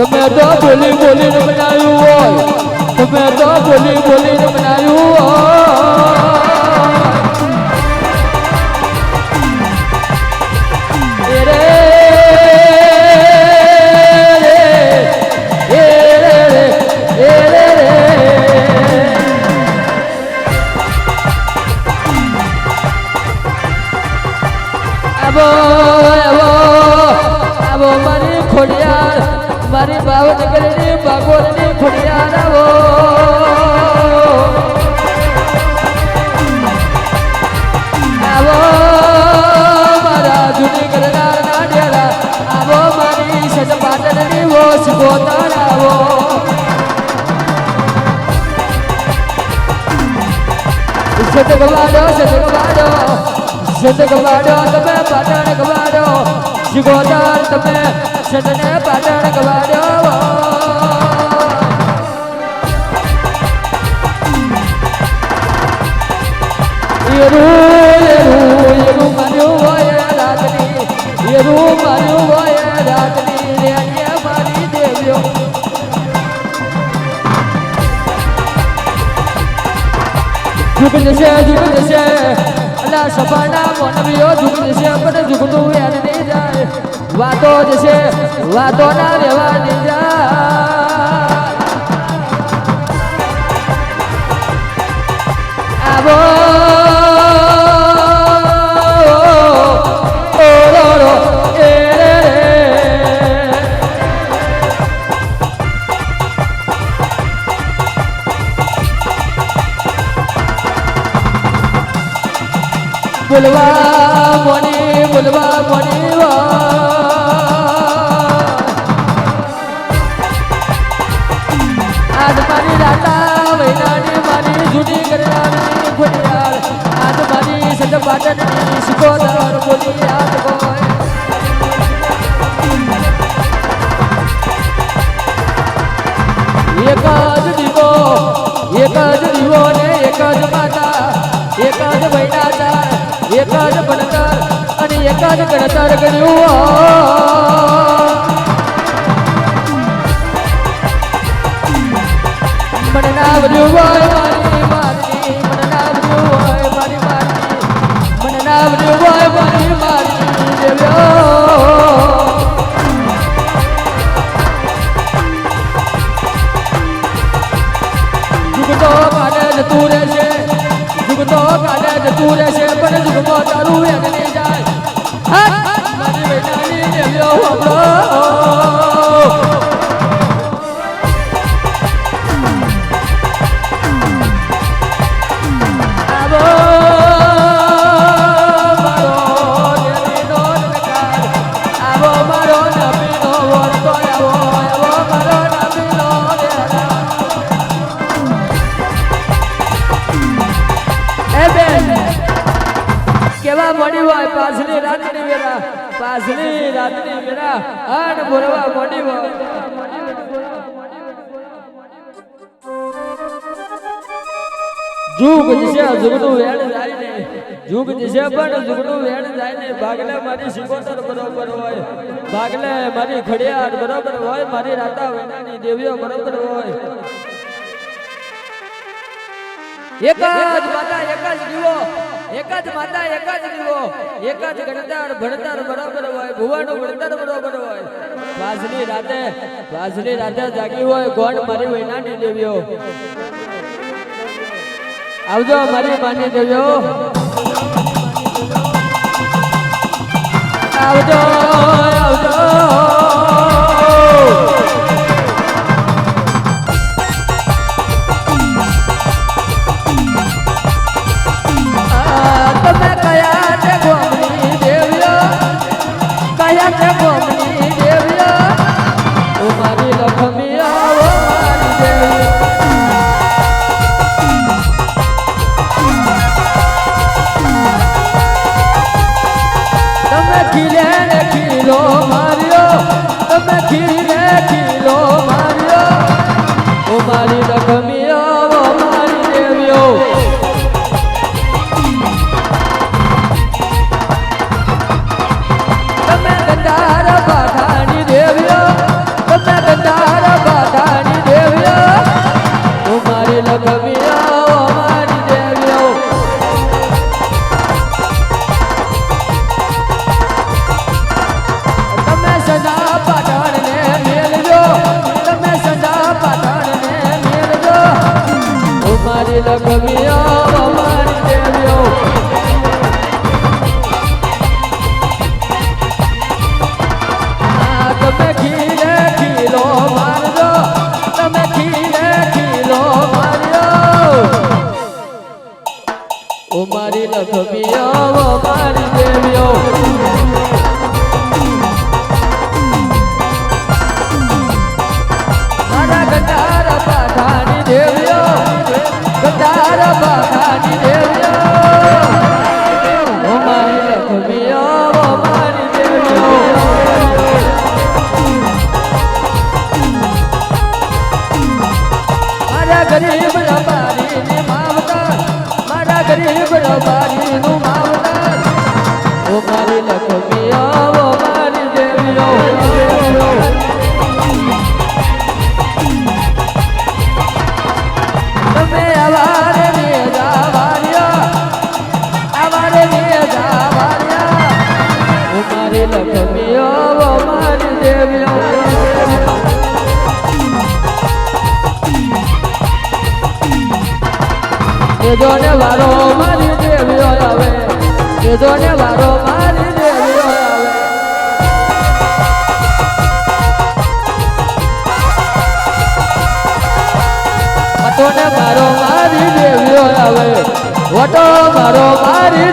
તમે તો બોલી બોલીને બનાવ્યું હોય. તમે તો બોલી બોલીને બનાવ્યું હોય. આવો આવો આવો, મારી ખોડિયાર. મારી ભાવનગરની બાગોરની ખોડિયાર આવો આવો મારા જૂની કરનાર ના ડેરા આવો મારી સજ પાટણની વોસ ગોતર આવો સત ગવાડો સત ગવાડો સત ગવાડો, તમે પાટણ શિગોદર તમે સતને પાટણ ગવાડ્યો એરું એરું એરું માર્યું હોય રાતની. અલા સપાના મોનવીઓ ઝુક જશે પણ ઝુકતું યાદ નહીં જાય. વાતો જશે વાતો ના રહેવા નહીં જાય. બોલવા મને બોલવા મને આજ મારી રાતા વૈનાની મારી જૂની કરવાની ખોડિયાર આજ મારી સદ પાટણની શિકોદર બોલી યાદ કોઈ એક જ દીવો, એક જ દીવો ને એક જ માતા. એક જ ગણતર કર્યું મને મને નાવર્યું હોય જુગતો કાઢે જતું રહેશે. પાછલી રાતની મેરા આન બોલવા મોડી જુગ દિશે, જુગનું વેણ જાય ને જુગ દિશે પણ જુગનું વેણ જાય ને ભાગલે મારી શિકોતર બરોબર હોય. ભાગલે મારી ખડિયાર બરોબર હોય. મારી રાતા વેણાની દેવીઓ બરોબર હોય. એક જ માતા, એક જ દીવો. એક જ માતા, એક જ દીવો. એક જ ગણતર ભણતર બરાબર હોય, ભુવાનું ભણતર બરાબર હોય. વાજની રાતે વાજની રાતે જાગી હોય ગોડ મારી વૈનાની દેવીઓ. આવજો મારી માની દેવીઓ. આવજો આવજો. મારી લક્ષ્મીઓ મારી દેવીઓ આ તમે ખીલે ખીલો મારજો તમે ખીલે ખીલો મારજો ઓ મારી ગરીબ રબારી ની માવતર મારા ગરીબ રબારી નું કેજો ને વારો મારી દેવી આવે કેજો ને વારો મારી દેવી આવે. વટો ને મારો મારી દેવી આવે, વટો મારો મારી